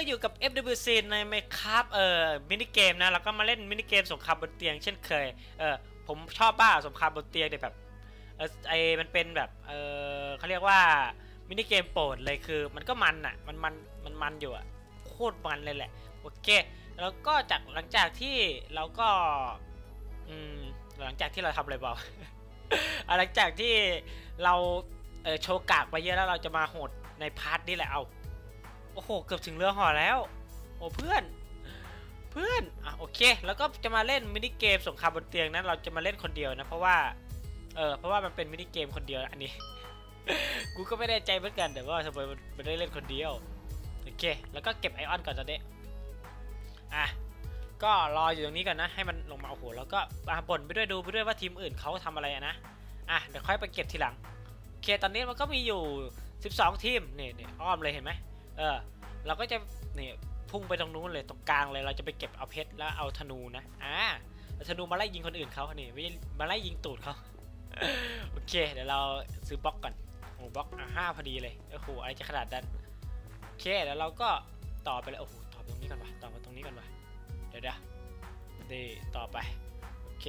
ก็อยู่กับ FWC ในไมครับเอ่อมินิเกมนะแล้วก็มาเล่นมินิเกมสงครามบนเตียงเช่นเคยเออผมชอบบ้าสงครามบนเตียงเนี่ยแบบเออไอมันเป็นแบบเออเขาเรียกว่ามินิเกมโปรดเลยคือมันก็มันอะมันมันมันมันอยู่อะโคตรมันเลยแหละโอเคแล้วก็จากหลังจากที่เราก็อืมหลังจากที่เราทำอะไรเปล่าอะหลังจากที่เราเออโชว์กากไปเยอะแล้วเราจะมาโหดในพาร์ทนี้แหละเอา โอ้โห เกือบถึงเรือห่อแล้ว โอ้เพื่อน เพื่อน อะโอเค แล้วก็จะมาเล่นมินิเกมสงครามบนเตียงนั้น เราจะมาเล่นคนเดียวนะ เพราะว่า เออ เพราะว่ามันเป็นมินิเกมคนเดียวอันนี้ กูก็ไม่แน่ใจเหมือนกัน แต่ว่าทำไมมันได้เล่นคนเดียว โอเค แล้วก็เก็บไอออนก่อนตอนนี้ อะ ก็รออยู่ตรงนี้ก่อนนะ ให้มันลงมาโอ้โห แล้วก็อบ่นไปด้วยดูไปด้วยว่าทีมอื่นเขาทำอะไรนะ อะ เดี๋ยวค่อยไปเก็บทีหลัง โอเค ตอนนี้มันก็มีอยู่ 12 ทีม นี่นี่อ้อมเลยเห็นไหม เออ เราก็จะเนี่ยพุ่งไปตรงนู้นเลยตรงกลางเลยเราจะไปเก็บเอาเพชรแล้วเอาธนูนะอ่าธนูมาไล่ยิงคนอื่นเขานี่ไม่มาไล่ยิงตูดเขาโอเค เดี๋ยวเราซื้อบล็อกก่อนโอ้บล็อกห้าพอดีเลยโอ้โหอะไรจะขนาดนั้นโอเคเดี๋ยวเราก็ต่อไปเลยโอ้โหต่อตรงนี้ก่อนวะต่อไปตรงนี้ก่อนวะเดี๋ยวเดี๋ยวนี่ต่อไปโอเค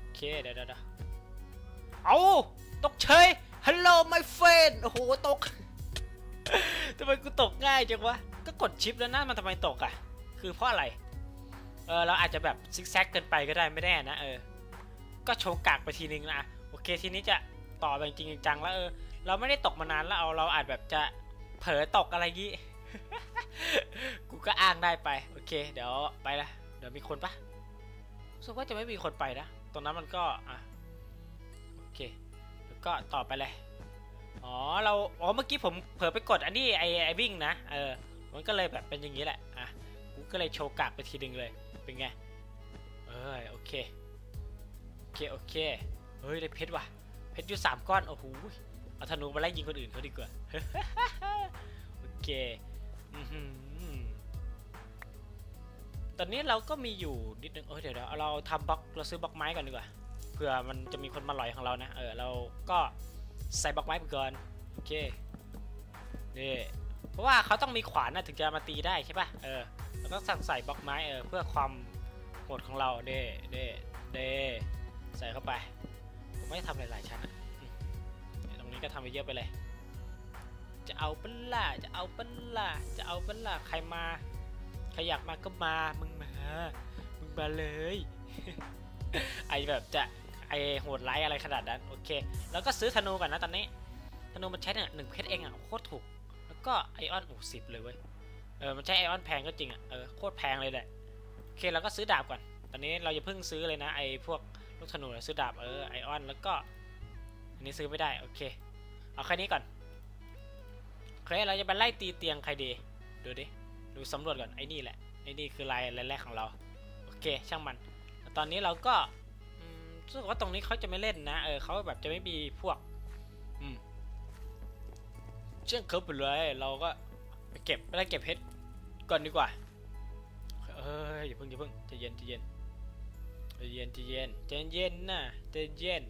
โอเคเดี๋ยวเดี๋ยวเอาตกเฉยฮัลโหล my friend โอ้โหตก ทำไมกูตกง่ายจังวะ ก็กดชิปแล้วนะมันทำไมตกอะ คือเพราะอะไร เออเราอาจจะแบบซิกแซกเกินไปก็ได้ไม่แน่นะเออ ก็โชว์กากไปทีนึงนะโอเคทีนี้จะต่อไปจริงจังแล้วเออ เราไม่ได้ตกมานานแล้วเอาเราอาจแบบจะเผลอตกอะไรงี้กูก็อ้างได้ไป โอเค เดี๋ยวไปละเดี๋ยวมีคนปะรู้สึกว่าจะไม่มีคนไปนะ ตรงนั้นมันก็อะโอเค แล้วก็ต่อไปเลย อ๋อเราอ๋อเมื่อกี้ผมเผลอไปกดอันนี้ไอไอวิ่งนะเออมันก็เลยแบบเป็นอย่างนี้แหละอะกูก็เลยโชว์กากไปทีหนึ่งเลยเป็นไงเออโอเคโอเคโอเคเฮ้ยได้เพชรว่ะเพชรอยู่สามก้อนโอ้โหเอาธนูมาไล่ยิงคนอื่นเขาดีกว่าโอเคอือตอนนี้เราก็มีอยู่นิดนึงเออเดี๋ยวเดี๋ยวเราทำบล็อกเราซื้อบล็อกไม้ก่อนดีกว่าเผื่อมันจะมีคนมาหลอยของเรานะเออเราก็ ใส่บล็อกไม้ไปก่อนโอเคนี่เพราะว่าเขาต้องมีขวานนะถึงจะมาตีได้ใช่ปะเออเราต้องสั่งใส่บล็อกไม้เออเพื่อความโหดของเราเด้เด้เด้ใส่เข้าไปผมไม่ทำหลายๆชั้นอะตรงนี้ก็ทำไปเยอะไปเลย จะเอาเปนล่าจะเอาเปนล่าจะเอาเปนล่าใครมาใครอยากมาก็มามึงมามึงมาเลยไอแบบจะ ไอโหดร้ายอะไรขนาดนั้นโอเค แล้วก็ซื้อธนูก่อนนะตอนนี้ธนูมันใช้เนี่ยหนึ่งเพชรเองอะโคตรถูก แล้วก็ไอออนโอ้สิบเลยเว้ยเออมันใช้ไอออนแพงก็จริงอะเออโคตรแพงเลยแหละโอเคเราก็ซื้อดาบก่อน ตอนนี้เราจะเพิ่งซื้อเลยนะไอพวกลูกธนูเราซื้อดาบเออไอออนแล้วก็อันนี้ซื้อไม่ได้โอเคเอาแค่นี้ก่อนเคเราจะไปไล่ตีเตียงใครดีดูดิดูสำรวจก่อนไอ้นี่แหละไอ้นี่คือลายแรกของเราโอเคช่างมัน ตอนนี้เราก็ รู้สึกว่าตรงนี้เขาจะไม่เล่นนะ เออเขาแบบจะไม่มีพวก อืมเชื่องเคิร์ฟไปเลย เราก็ไปเก็บไปไล่เก็บเพชรก่อนดีกว่า เอ้ยอย่าเพิ่งอย่าเพิ่งใจเย็นใจเย็นใจเย็นใจเย็นใจเย็นนะใจเย็น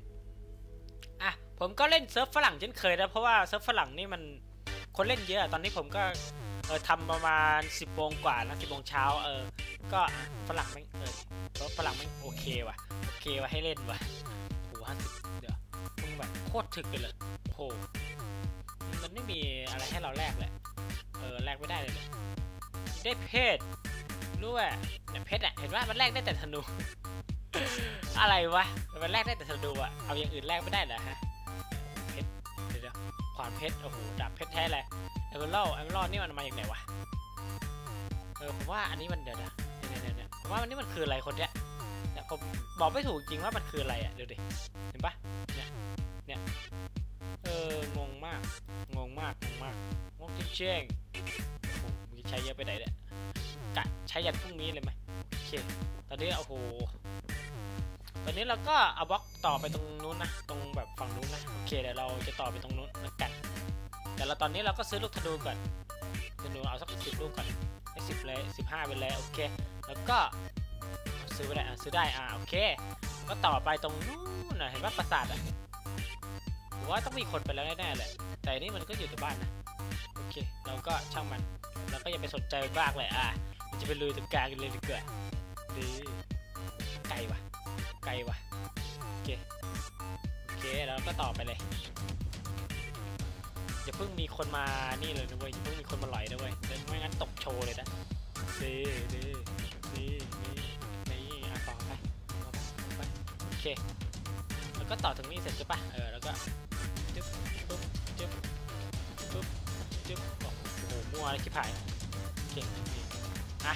อะผมก็เล่นเซิร์ฟฝรั่งเช่นเคยนะเพราะว่าเซิร์ฟฝรั่งนี่มันคนเล่นเยอะ ตอนนี้ผมก็เออทำประมาณ 10โมงกว่านะ10โมงเช้าเออ ก็ฝรั่งแม่เออเซิร์ฟฝรั่งแม่โอเคว่ะ โอเคว่ะให้เล่นว่ะโหห้าสิบเดี๋ยวมึงแบบโคตรถึกเลยเลยโอ้โหมันไม่มีอะไรให้เราแลกเลยเออแลกไม่ได้เลยเนี่ยได้เพชรรู้ว่าเนี่ยเพชรอะเห็นว่ามันแลกได้แต่ธนู อะไรวะมันแลกได้แต่ธนูอะเอาอย่างอื่นแลกไม่ได้เหรอฮะเพชรเดี๋ยวขวานเพชรโอ้โหดาบเพชรแท้เลยเอเวอร์ลเอเวอร์ลนี่มันมาอย่างไหนวะเออผมว่าอันนี้มันเดี๋ยวนะ ว่าอันนี้มันคืออะไรคนเนี้ยแต่ผมบอกไม่ถูกจริงว่ามันคืออะไรอะเดี๋ยวดิเห็นปะเนี่ยเนี่ยเอองงมากงงมากงงมากงงจริงเช่งโอ้โหมึงจะใช้เยอะไปไหนเนี่ยกะใช้ยันพรุ่งนี้เลยไหมโอเคตอนนี้โอ้โหตอนนี้เราก็เอาบล็อกต่อไปตรงนู้นนะตรงแบบฝั่งนู้นนะโอเคเดี๋ยวเราจะต่อไปตรงนู้นแล้วกัน แต่เราตอนนี้เราก็ซื้อลูกธนูก่อนธนูเอาสักสิบลูกก่อนให้สิบเลยสิบห้าไปเลยโอเค แล้วก็ซื้อไปได้ซื้อได้อะโอเค ก็ต่อไปตรงนู้นนะเห็นว่าปราสาทอะผมว่าต้องมีคนไปแล้วแน่ๆแหละแต่อันนี่มันก็อยู่แต่บ้านนะโอเค เราก็ช่างมันเราก็อย่าไปสนใจมันมากเลยอะมันจะไปลุยตรงกลางกันเลยดีกว่าดีไกลว่ะไกลว่ะโอเคโอเคแล้วก็ต่อไปเลยอย่าเพิ่งมีคนมานี่เลยนะเว้ยอย่าเพิ่งมีคนมาหลอยนะเว้ยไม่งั้นตกโชว์เลยนะดีดีดี เค แล้วก็ต่อถึงนี่เสร็จใช่ปะเออ แล้วก็จึ๊บปุ๊บจึ๊บปุ๊บจึ๊บโอ้โหมั่วเลยชิบหายโอเคนี่อะ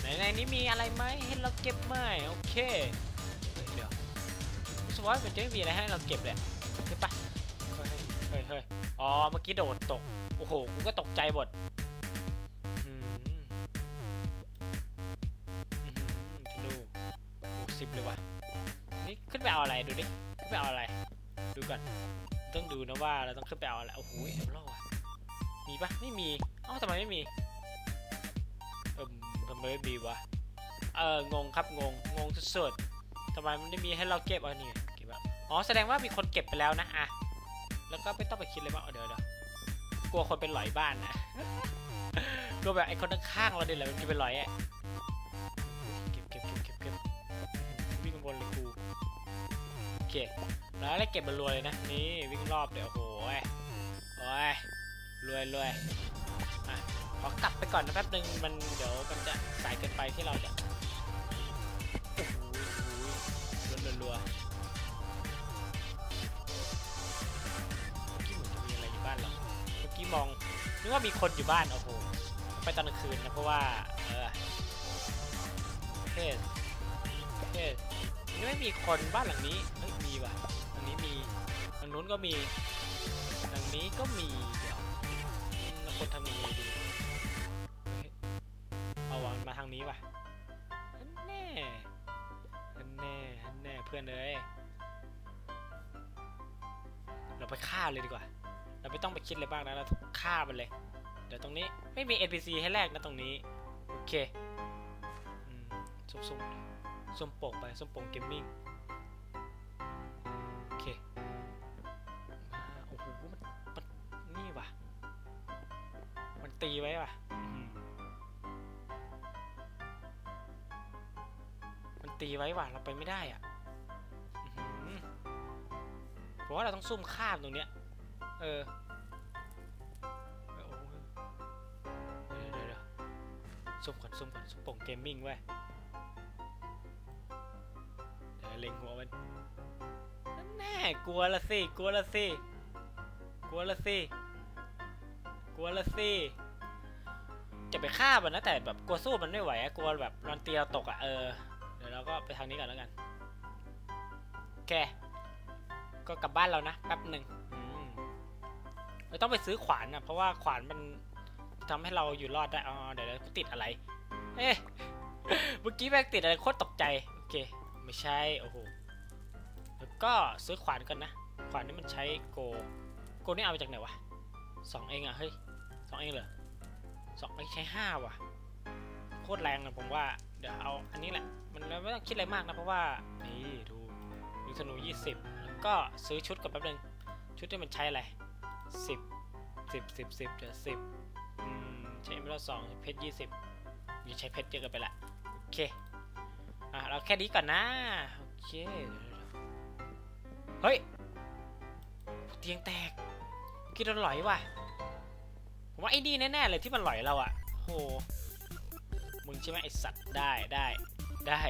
ไหนในนี้มีอะไรไหมให้เราเก็บไหมโอเคเดี๋ยวรู้สึกว่ามันจะไม่มีอะไรให้เราเก็บเลยใช่ปะเฮ้ยเฮ้ยเฮ้ยอ๋อเมื่อกี้โดดตกโอ้โหกูก็ตกใจหมดอืมอืมดูหกสิบเลยว่ะ นี่ขึ้นไปเอาอะไรดูดิขึ้นไปเอาอะไร ดูก่อนต้องดูนะว่าเราต้องขึ้นไปเอาอะไรโอ้โหเอมโลอะมีปะไม่มีเอ้าทำไมไม่มีเออทำไมไม่มีวะเอองงครับงงงงสุดๆทำไมมันไม่มีให้เราเก็บเอันนี้เก็บอะอ๋อแสดงว่ามีคนเก็บไปแล้วนะอะแล้วก็ไม่ต้องไปคิดเลยว่าเดี๋ยวเดี๋ยวกลัวคนเป็นหลอยบ้านนะกลัวแบบไอ้คนข้างเราเดี๋ยแหละมันจะเป็นหลอยอะ เคแล้วได้เก็บมันรวยเลยนะ นี่วิ่งรอบเดี๋ยวโอ้โหยโอ้ยรวยรวยอะขอกลับไปก่อนนะแป๊บนึงมันเดี๋ยวมันจะสายเกินไปที่เราจะโอ้โหรัวรัวรัวเมื่อกี้เหมือนจะมีอะไรอยู่บ้านเราเมื่อกี้มองนึกว่ามีคนอยู่บ้านโอ้โหไปตอนกลางคืนนะเพราะว่าเออเทศเทศไม่มีคนบ้านหลังนี้ นู้นก็มีหลังนี้ก็มีเดี๋ยวอืมแล้วคนทำยังไงดีเอาวะมันมาทางนี้ว่ะอันแน่อันแน่อันแน่เพื่อนเลยเราไปฆ่าเลยดีกว่า เราไม่ต้องไปคิดเลยบ้างนะเราฆ่ามันเลย เดี๋ยวตรงนี้ไม่มี NPC ให้แลกนะตรงนี้ โอเคอืมซุ่มๆส้มโป่งไปส้มโป่งเกมมิ่ง ตีไว้ว่ะอื้อหือมันตีไว้ว่ะเราไปไม่ได้อะอื้อหือเพราะว่าเราต้องซุ่มข้ามตรงเนี้ย เออเออโอ้โหเดี๋ยวเดี๋ยวเดี๋ยวซุ่มก่อนซุ่มก่อนซุ่มโป่งเกมมิ่งเว้ยเดี๋ยวเล็งหัวมันนั่นแน่กลัวละสิ กลัวละสิ กลัวละสิ กลัวละสิ จะไปฆ่ามันนะแต่แบบกลัวสู้มันไม่ไหวกลัวแบบรอนเตียตกอะเออเดี๋ยวเราก็ไปทางนี้ก่อนแล้วกันโอเคก็กลับบ้านเรานะแป๊บหนึ่งอืมเราต้องไปซื้อขวานนะเพราะว่าขวานมันทำให้เราอยู่รอดได้อ๋อเดี๋ยวเราติดอะไร เอ๊ะเมื่อกี้แม่งติดอะไรโคตรตกใจโอเค ไม่ใช่โอ้โหแล้วก็ซื้อขวานกันนะ ขวานนี่มันใช้โก โกนี่เอามาจากไหนวะสองเองอะเฮ้ยสองเองเหรอ สองไม่ใช้ห้าว่ะ โคตรแรงเลยผมว่า เดี๋ยวเอาอันนี้แหละ มันไม่ต้องคิดอะไรมากนะเพราะว่า นี่ดูลูธนู20แล้วก็ซื้อชุดกับแป๊บนึง ชุดที่มันใช้อะไร10 10 10 10เดี๋ยว10อืมใช้ไม่ได้สองเพชร20นี่ใช้เพชรเยอะกินไปละ โอเค อะ เราแค่นี้ก่อนนะ โอเค เฮ้ย เตียงแตกคิดเราหลอยว่ะ ผมว่าไอ้นี่แน่ๆเลยที่มันหลอยเราอะโหมึงใช่ไหมไอสัตว์ได้ได้ได้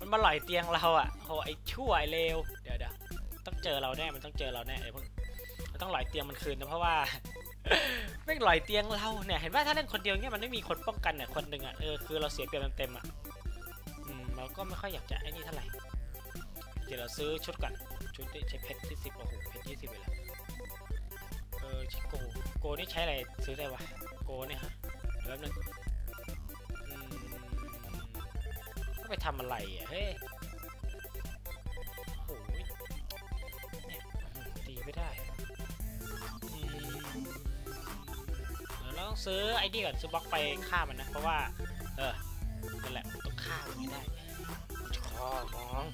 มันมาหลอยเตียงเราอะโหไอชั่วไอเลวเดี๋ยวเดี๋ยวต้องเจอเราแน่มันต้องเจอเราแน่เดี๋ยวพิ่งมันต้องหลอยเตียงมันคืนนะเพราะว่าไม่หลอยเตียงเราเนี่ยเห็นว่าถ้าเล่นคนเดียวเนี่ยมันไม่มีคนป้องกันเนี่ยคนหนึ่งอะเออคือเราเสียเปรียบเต็มๆอะอืมเราก็ไม่ค่อยอยากจะไอ้นี่เท่าไหร่เดี๋ยวเราซื้อชุดก่อนชุดใช้เพชรที่สิบโอ้โหเพชรยี่สิบเลยละ ออใช้โก โกนี่ใช้อะไรซื้อได้วะ โกเนี่ยฮะเดี๋ยวแป๊บนึงก็ไปทำอะไรอะ เฮ้ยโอ้โหเนี่ยอื้อหือตีไม่ได้อืมเดี๋ยวเราต้องซื้อไอ้นี่ก่อนซื้อบล็อกไปฆ่ามันนะ เพราะว่า เออนั่นแหละต้องฆ่ามันให้ได้ชอบน้อง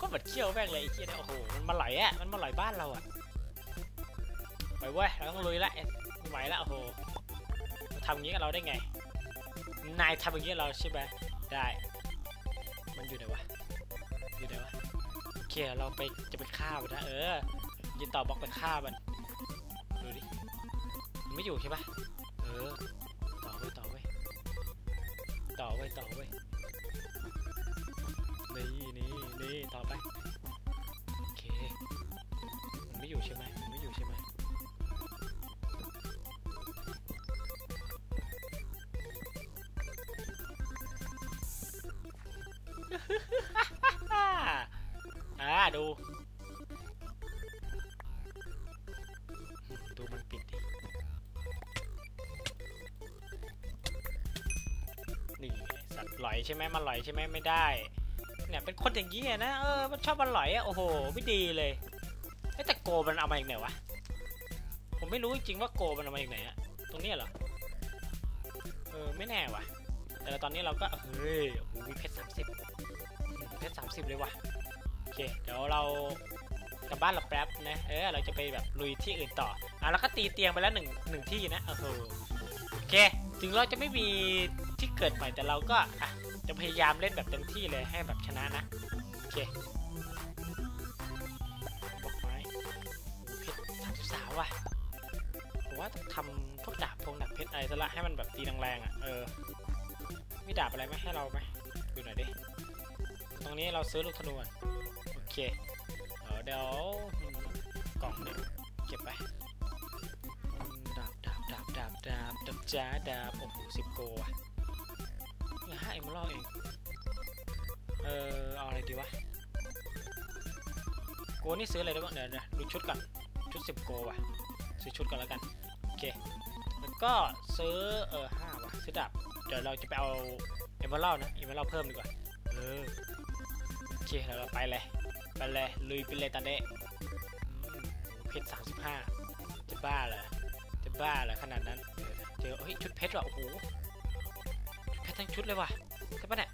ก็บัดเขี้ยวแม่งเลยไอ้เขี้ยนโอ้โห มันมาไหลอะ มันมาไหลบ้านเราอะ ไปเว้ยเราต้องลุยละไม่ไหวแล้วโอ้โหมาทำอย่างนี้กับเราได้ไง นายทำอย่างนี้เราใช่ไหมได้ มันอยู่ไหนวะ อยู่ไหนวะโอเคเราไปจะไปฆ่ามันนะเออยืนต่อบล็อกไปฆ่ามัน ดูดิ มันไม่อยู่ใช่ปะเออ ต่อไว้ต่อไว้ต่อไว้ต่อไว้ ลอยใช่ไหมมันลอยใช่ไหมไม่ได้ เนี่ยเป็นคนอย่างนี้นะเออมันชอบมันลอยอะโอ้โหไม่ดีเลยแต่โกมันเอามาจากไหนวะผมไม่รู้จริงว่าโกมันเอามาจากไหนอะตรงนี้เหรอเออไม่แน่ว่ะ แต่ตอนนี้เราก็เฮ้ยโอ้โหมีเพชรสามสิบเพชรสามสิบเลยว่ะโอเคเดี๋ยวเรากลับบ้านเราแป๊บนะเออเราจะไปแบบลุยที่อื่นต่ออะแล้วก็ตีเตียงไปแล้วหนึ่งหนึ่งที่นะโอ้โหโอเค ถึงเราจะไม่มี ที่เกิดใหม่แต่เราก็อะจะพยายามเล่นแบบเต็มที่เลยให้แบบชนะนะ โอเคบอกไม้เพชรสามสิบสามว่ะผมว่าต้องทำพวกดาบพวกดาบเพชรอะไรซะละให้มันแบบตีแรงๆอะเออมีดาบอะไรไหมให้เราไหมดูหน่อยดิตรงนี้เราซื้อลูกธนูก่อนโอเคเดี๋ยวกล่องเนี่ยเก็บไปดาบดาบดาบดาบดาบดาบจ้าดาบโอ้โหสิบโกว่ะาเอ็มเล่เอง เออเอาอะไรดีวะ โกนี่ซื้ออะไรได้บ้างเดี๋ยวเดี๋ยวดูชุดก่อนชุดสิบโกว่ะ ซื้อชุดก่อนแล้วกัน โอเค แล้วก็ซื้อเออห้าว่ะ ซื้อดาบ เดี๋ยวเราจะไปเอาเอมเบอร์นะเอเบอร์เพิ่มดีกว่า เออ โอเคเดี๋ยวเราไปเลย ไปเลย ลุยไปเลยตอนนี้เพชรสามสิบห้าจะบ้าเหรอจะบ้าเหรอขนาดนั้น เจอเฮ้ยชุดเพชรว่ะโอ้โห ทั้งชุดเลยว่ะใช่ปะเนี่ย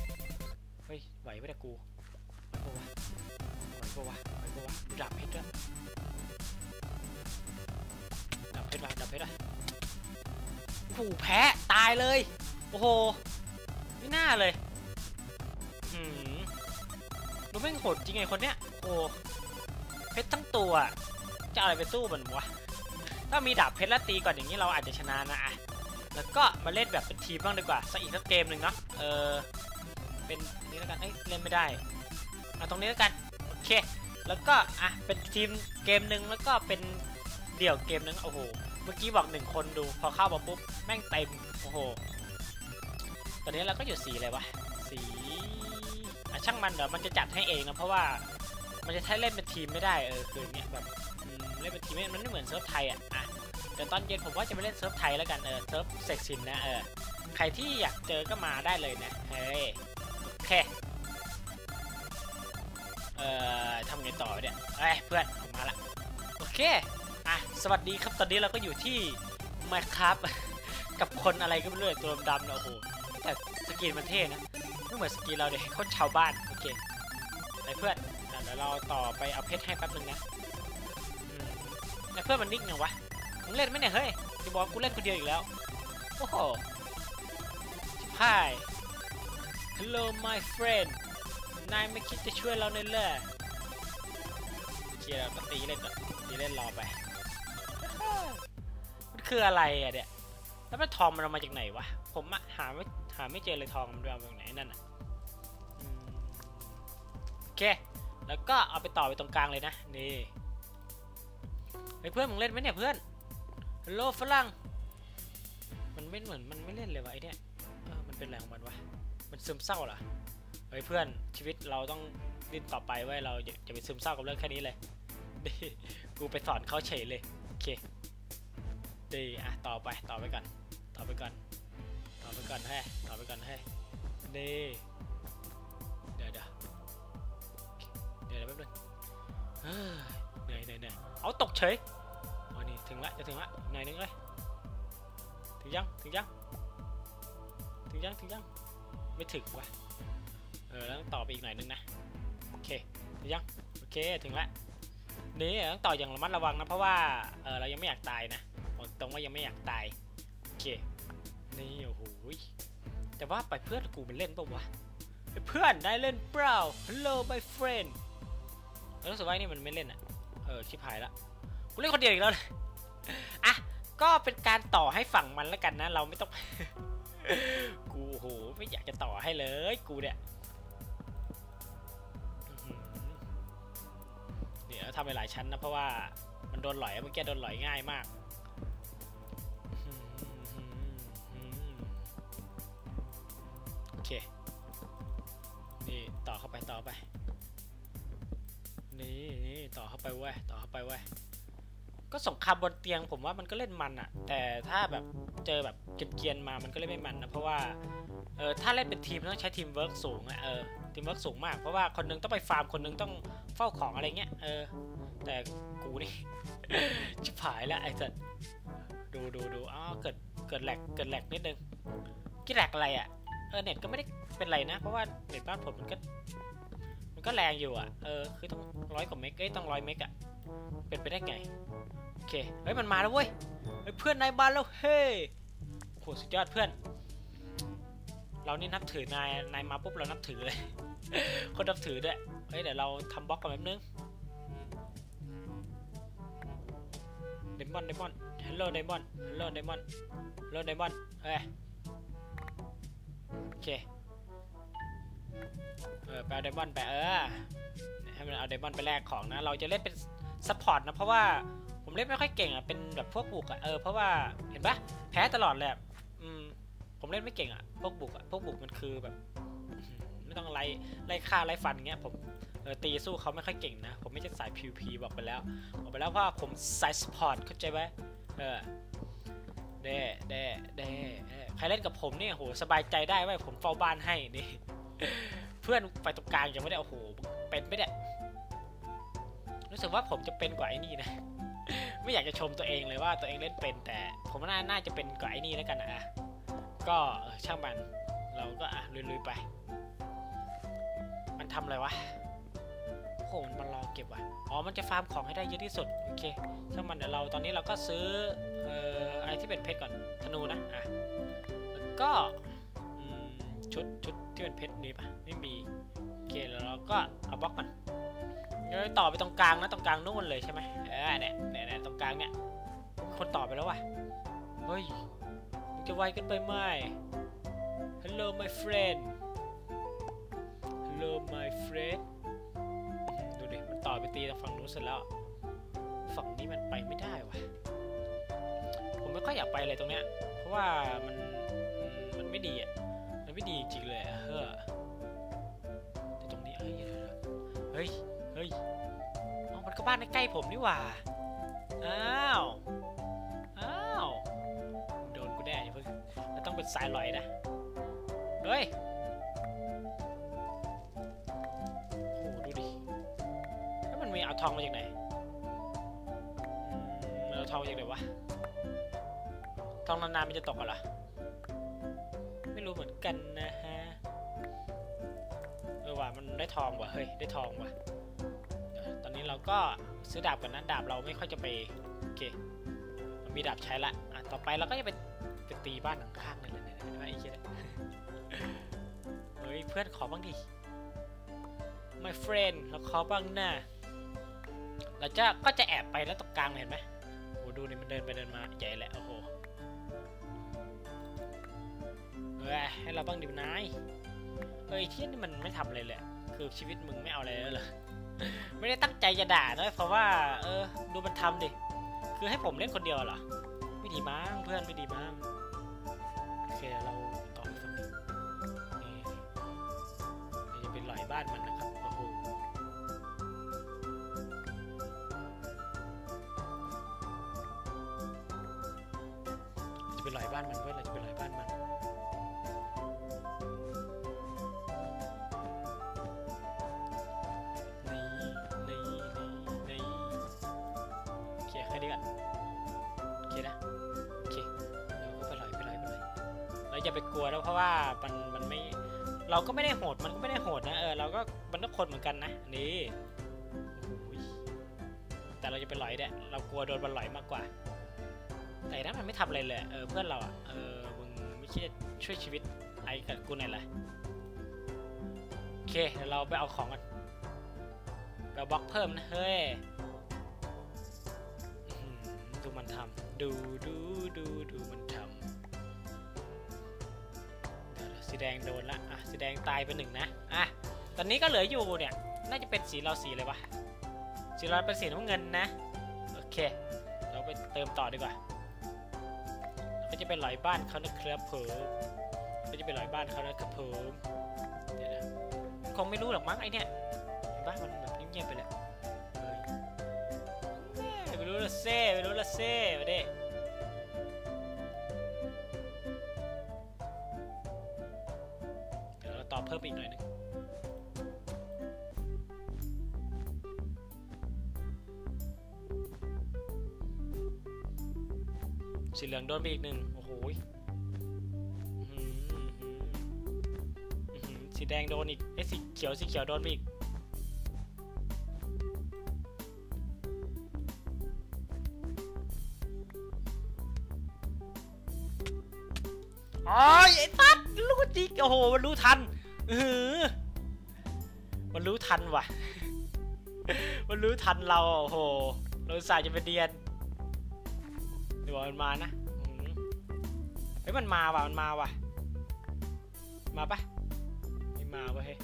เฮ้ยไหวปะเนี่ยกูไหวปะวะไหวปะวะไหวปะวะดูดาบเพชรด้วยดาบเพชรว่ะดาบเพชรว่ะโอ้แพ้ตายเลย โอ้โหไม่น่าเลยหืมดูแม่งโหดจริงไงคนเนี้ยโอ้เพชรทั้งตัวจะอาอะไรไปสู้มันวะถ้ามีดาบเพชรแล้วตีก่อนอย่างนี้เราอาจจะชนะนะอะ แล้วก็มาเล่นแบบเป็นทีมบ้างดีกว่าสักอีกสักเกมหนึ่งเนาะเออเป็นนี้แล้วกันเอ้ยเล่นไม่ได้เอาตรงนี้แล้วกันโอเค แล้วก็อะเป็นทีมเกมหนึ่งแล้วก็เป็นเดี่ยวเกมหนึ่งโอ้โหเมื่อกี้บอกหนึ่งคนดูพอเข้ามาปุ๊บแม่งเต็มโอ้โหตอนนี้เราก็อยู่สีอะไรวะสีอะช่างมันเดี๋ยวมันจะจัดให้เองนะเพราะว่ามันจะใช้เล่นเป็นทีมไม่ได้เออคือเนี้ยแบบเล่นเป็นทีมมันไม่เหมือนเซิร์ฟไทยอะอะ เดี๋ยวตอนเย็นผมว่าจะไปเล่นเซิร์ฟไทยแล้วกันเออเซิร์ฟเซ็กซินนะเออใครที่อยากเจอก็มาได้เลยนะเฮ้ยโอเคเอ่อทำไงต่อเนี่ยเอ้ยเพื่อนผมมาละโอเคอะสวัสดีครับตอนนี้เราก็อยู่ที่ Minecraft กับคนอะไรก็ไม่รู้ตัวดำๆนะโอ้โหแต่สกินมันเท่นะไม่เหมือนสกินเราเด็กคนชาวบ้านโอเคไปเพื่อนเดี๋ยวเราต่อไปเอาเพชรให้แป๊บนึงนะแล้วเพื่อนมันนิ่งยังวะ มึงเล่นไหมเนี่ยเฮ้ยจะบอกกูเล่นคนเดียวอีกแล้ว โอ้โหชิบหาย Hello my friend นายไม่คิดจะช่วยเราเลยเหรอเชียร์เราก็ตีเล่นก่อนตีเล่นรอไป มันคืออะไรอะเนี่ย แล้วมันทองมันเอามาจากไหนวะ ผมอะหาไม่หาไม่เจอเลยทองมันเอามาจากไหนนั่นอะโอเค แล้วก็เอาไปต่อไปตรงกลางเลยนะ นี่ไอ้ยเพื่อนมึงเล่นไหมเนี่ยเพื่อน โลฝรั่ง มันไม่เหมือนมันไม่เล่นเลยวะไอเนี่ยเออมันเป็นอะไรของมันวะ มันซึมเศร้าเหรอ เฮ้ยเพื่อนชีวิตเราต้องดิ้นต่อไปไว้เราอย่าจะไปซึมเศร้ากับเรื่องแค่นี้เลยดีกูไปสอนเขาเฉยเลย โอเคดีอะต่อไปต่อไปก่อนต่อไปก่อนต่อไปก่อนให้ต่อไปก่อนให้ดีเดี๋ยวเดี๋ยวเดี๋ยวแป๊บนึงเฮ้ยเหนื่อยเหนื่อยเหนื่อยเอาตกเฉย ถึงละจะถึงละหน่อยนึงเลยถึงยังถึงยังถึงยังถึงยังไม่ถึงวะเออแล้วต้องต่อไปอีกหน่อยนึงนะโอเคถึงยังโอเคถึงละนี่ต้องต่ออย่างระมัดระวังนะเพราะว่าเออเรายังไม่อยากตายนะบอกตรงว่ายังไม่อยากตายโอเคนี่โอ้โหแต่ว่าไปเพื่อนกูมันเล่นปะวะไอ้เพื่อนได้เล่นเปล่า Hello my friend เออรู้สึกว่าไอ้นี่มันไม่เล่นอะ เออชิบหายละ กูเล่นคนเดียวอีกแล้วเลย อะก็เป็นการต่อให้ฝั่งมันแล้วกันนะ เราไม่ต้อง กูโหไม่อยากจะต่อให้เลย กูเนี่ยเดี๋ยวทำไปหลายชั้นนะเพราะว่ามันโดนหลอยเมื่อกี้โดนหลอยง่ายมากโอเค นี่ต่อเข้าไปต่อไป นี่นี่ต่อเข้าไปเว้ยต่อเข้าไปเว้ย ก็สงครามบนเตียงผมว่ามันก็เล่นมันอะแต่ถ้าแบบเจอแบบเกรียนมามันก็เล่นไม่มันนะเพราะว่าเออถ้าเล่นเป็นทีมต้องใช้ทีมเวิร์กสูงอะเออทีมเวิร์กสูงมากเพราะว่าคนหนึงต้องไปฟาร์มคนหนึงต้องเฝ้าของอะไรเงี้ยเออ แต่กูนี่ชิบหายแล้วไอ้สัสดูดูดูอ๋อเกิดเกิดแหลกเกิดแหลกนิดนึงกี่แหลกอะไรอะเออเน็ตก็ไม่ได้เป็นไรนะเพราะว่าเน็ตบ้านผมมันก็มันก็แรงอยู่อะเออคือต้องร้อยกว่าเมกเอ้ยต้องร้อยเมกอะเป็นไปได้ไง เคเฮ้ยมันมาแล้วเว้ยเพื่อนนายบ้านแล้วเฮ้ยโหสุดยอดเพื่อน เรานี่นับถือนายนายมาปุ๊บเรานับถือเลยคนนับถือด้วยเฮ้ยเดี๋ยวเราทำบล็อกกันแป๊บนึงเดมอนเดมอนฮัลโหลเดมอนฮัลโหลเดมอนฮัลโหลเดมอนเฮ้ยโอเคเออไปเอาเดมอนไปเออให้มันเอาเดมอนไปแลกของนะ เราจะเล่นเป็นซัพพอร์ตนะเพราะว่า เล่นไม่ค่อยเก่งอะเป็นแบบพวกบุกอะเออเพราะว่าเห็นปะแพ้ตลอดเละอืมผมเล่นไม่เก่งอะพวกบุกอะพวกบุกมันคือแบบ ไม่ต้องไล่ไล่ฆ่าไล่ฟันเงี้ยผมเออตีสู้เขาไม่ค่อยเก่งนะ ผมไม่ใช่สาย PVP บอกไปแล้วบอกไปแล้วว่าผมสายสปอร์ตเข้าใจไหมเออเด้เด้เด้ใครเล่นกับผมเนี่ยโหสบายใจได้เว่าผมเฝ้าบ้านให้นี่เพื่อนไปตรงกลางยังไม่ได้โอ้โหเป็นไม่ได้รู้สึกว่าผมจะเป็นกว่าไอ้นี่นะ ไม่อยากจะชมตัวเองเลยว่าตัวเองเล่นเป็นแต่ ผมว่าน่าน่าจะเป็นกว่าไอ้นี่แล้วกันนะอะก็ช่างมันเราก็อะลุยๆไป มันทำอะไรวะโอ้โหมันมารอเก็บว่ะอ๋อมันจะฟาร์มของให้ได้เยอะที่สุดโอเคช่างมันเดี๋ยวเราตอนนี้เราก็ซื้อเอ่ออะไรที่เป็นเพชรก่อนธนูนะอะแล้วก็ชุดชุดที่เป็นเพชรมีปะไม่มีโอเคแล้วเราก็เอาบล็อกมัน เดี๋ยวต่อไปตรงกลางนะตรงกลางนู่นเลยใช่ไหมเออเนี่ยเนี่ยเนี่ยตรงกลางเนี่ยคนต่อไปแล้วว่ะเฮ้ยมันจะไวเกันไปไหม Hello my friend Hello my friend ดูดิมันต่อไปตีทางฝั่งนู้นเสร็จแล้ว ฝั่งนี้มันไปไม่ได้วะผมไม่ค่อยอยากไปเลยตรงเนี้ยเพราะว่ามันมันไม่ดีอะมันไม่ดีจริงเลยเฮ้อแต่ตรงนี้เอ้ยเดี๋ยเฮ้ยเฮ้ย บ้านใกล้ผมนี่หว่า อ้าว อ้าว โดนกูแน่อย่าเพิ่งแล้วต้องเป็นสายลอยนะ เฮ้ยโหดูดิ แล้วมันมีเอาทองมาจากไหนมันเอาทองมาจากไหนวะ ทองนานๆมันจะตกกันเหรอ ไม่รู้เหมือนกันนะฮะ เออว่ะมันได้ทองว่ะ เฮ้ย ได้ทองว่ะ ตอนนี้เราก็ซื้อดาบกันนะดาบเราไม่ค่อยจะไปโอเคมีดาบใช้ละอะต่อไปเราก็จะไปไปตีบ้านข้างๆนั่นเลยเนี่ยเห็นไอ้เหี้ยเฮ้ยเพื่อนขอบ้างดิ my friend เราขอบ้างนะเราจะก็จะแอบไปแล้วตรงกลางเห็นไหมโอ้ดูนี่มันเดินไปเดินมาใหญ่แหละโอ้โหเฮ้ยให้เราบ้างดินายเฮ้ยที่นี่มันไม่ทำอะไรเลยอะคือชีวิตมึงไม่เอาอะไรแล้วเหรอ ไม่ได้ตั้งใจจะด่านะเพราะว่า เออ ดูมันทำดิ คือให้ผมเล่นคนเดียวเหรอ ไม่ดีมั้งเพื่อนไม่ดีมั้งโอเคเราต่อไปฝั่งนี้นี่เดี๋ยวจะเป็นหลอยบ้านมันนะครับโอ้โหจะเป็นหลอยบ้านมันเว้ยเรา อย่าไปกลัวแล้วเพราะว่ามันมันไม่เราก็ไม่ได้โหดมันก็ไม่ได้โหดนะเออเราก็มันก็คนเหมือนกันนะนี่แต่เราจะไปลอยเนี่ยเรากลัวโดนมันลอยมากกว่า แต่นั้นมันไม่ทำอะไรเลยเออเพื่อนเราอะเออมึงไม่คิดจะช่วยชีวิตไอ้กับกูหน่อยเหรอโอเคเดี๋ยวเราไปเอาของกันไปเอาบล็อกเพิ่มนะเฮ้ยดูมันทำดูดูดูดูมันทำ สีแดงโดนละอะสีแดงตายไปหนึ่งนะอะตอนนี้ก็เหลืออยู่เนี่ยน่าจะเป็นสีเราสีอะไรวะสีเราเป็นสีน้ำเงินนะโอเค เราไปเติมต่อดีกว่าก็จะเป็นหลอยบ้านเขานะครับผมก็จะเป็นหลอยบ้านเขานะครับผมเดี๋ยวนะคงไม่รู้หรอกมั้งไอเนี่ยเห็นมันแบบเงียบๆไปเลยเฮ้ยไม่รู้ละเซ่ไม่รู้ละเซ่มาดิ พิ่มอีกหน่อยนึงสีเหลืองโดนไปอีกหนึ่งโอ้โหสีแดงโดนอีกเอ้สีเขียวสีเขียวโดนไปอีกอ๋อไอ้ตัดรู้จริงโอ้โหมันรู้ทัน มันรู้ทันว่ะ มันรู้ทันเราโอ้โห เราสายจะไปเดียนเดี๋ยวมันมานะเฮ้ยมันมาว่ะ มันมาว่ะ มาปะไม่มาเว้ยเฮ้ย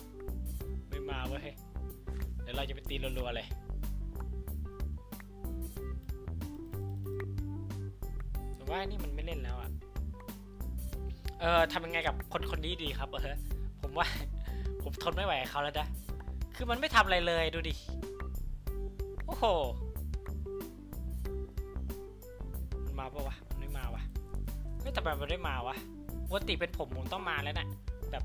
ไม่มาเว้ยเฮ้ยเดี๋ยวเราจะไปตีรัวๆเลยแต่ว่านี่มันไม่เล่นแล้วอะเออทำยังไงกับคนคนนี้ดีครับเออ ผมว่า ผมทนไม่ไหวเขาแล้วนะ คือมันไม่ทำอะไรเลยดูดิ โอ้โห มันมาปะวะ มันไม่มาวะ ไม่แต่แบบมันไม่มาวะปกติเป็นผมผมต้องมาแล้วนะ่ะ แบบ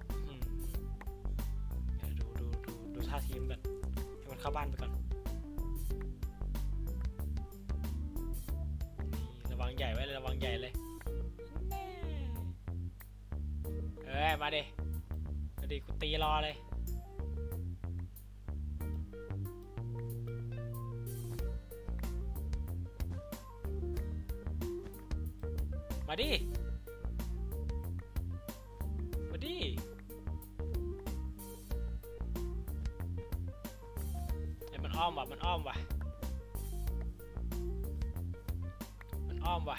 ดูดูดูดูท่าทีมกันให้มันเข้าบ้านไปก่อน ระวังใหญ่ไว้เลยระวังใหญ่เลย เอ้ย มาดิ มาดิกูตีรอเลย มาดิ มาดิเดี๋ยวมันอ้อมว่ะ มันอ้อมว่ะ มันอ้อมว่ะ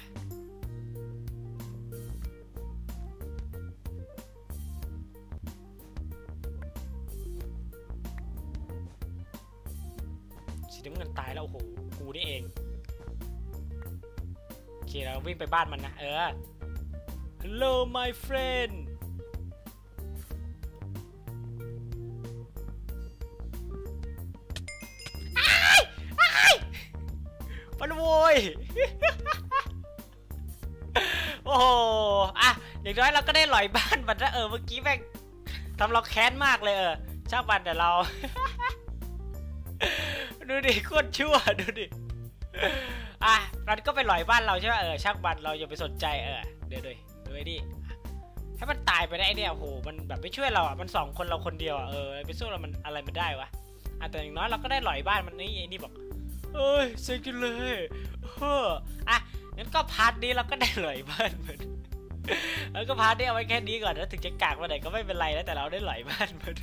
งไปบ้านมันนะ เออ Hello my friend อ้ายอ้ายมันโวยโอ้โหอะอย่างน้อยเราก็ได้หลอยบ้านมันนะเออ เมื่อกี้แม่งทำเราแค้นมากเลยเออช่างมันแต่เรา ดูดิโคตรชั่วดูดิ อะมันก็ไปหลอยบ้านเราใช่ไหมเออช่างมันเราอย่าไปสนใจเออเดี๋ยวดูดูไอ้ดิให้มันตายไปได้ไอ้เนี่ยโอ้โหมันแบบไม่ช่วยเราอะมันสองคนเราคนเดียวอะเออไปสู้เรามันอะไรมันได้วะอะแต่อย่างน้อยเราก็ได้หลอยบ้านมันนี่ไอ้นี่บอกเอ้ยเซ็งจังเลยเอออะงั้นก็พาร์ทนี้เราก็ได้หลอยบ้านมันแล้วก็พาร์ทนี้เอาไว้แค่นี้ก่อนแล้วถึงจะกากมาไหนก็ไม่เป็นไรแล้วแต่เราได้หลอยบ้านมัน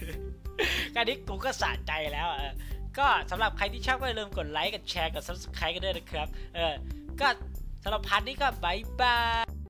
แค่นี้กูก็สะใจแล้วอะเออ ก็สำหรับใครที่ชอบก็อย่าลืมกดไลค์กดแชร์กด subscribe กันด้วยนะครับ เออ ก็สำหรับพาร์ทนี้ก็บายบาย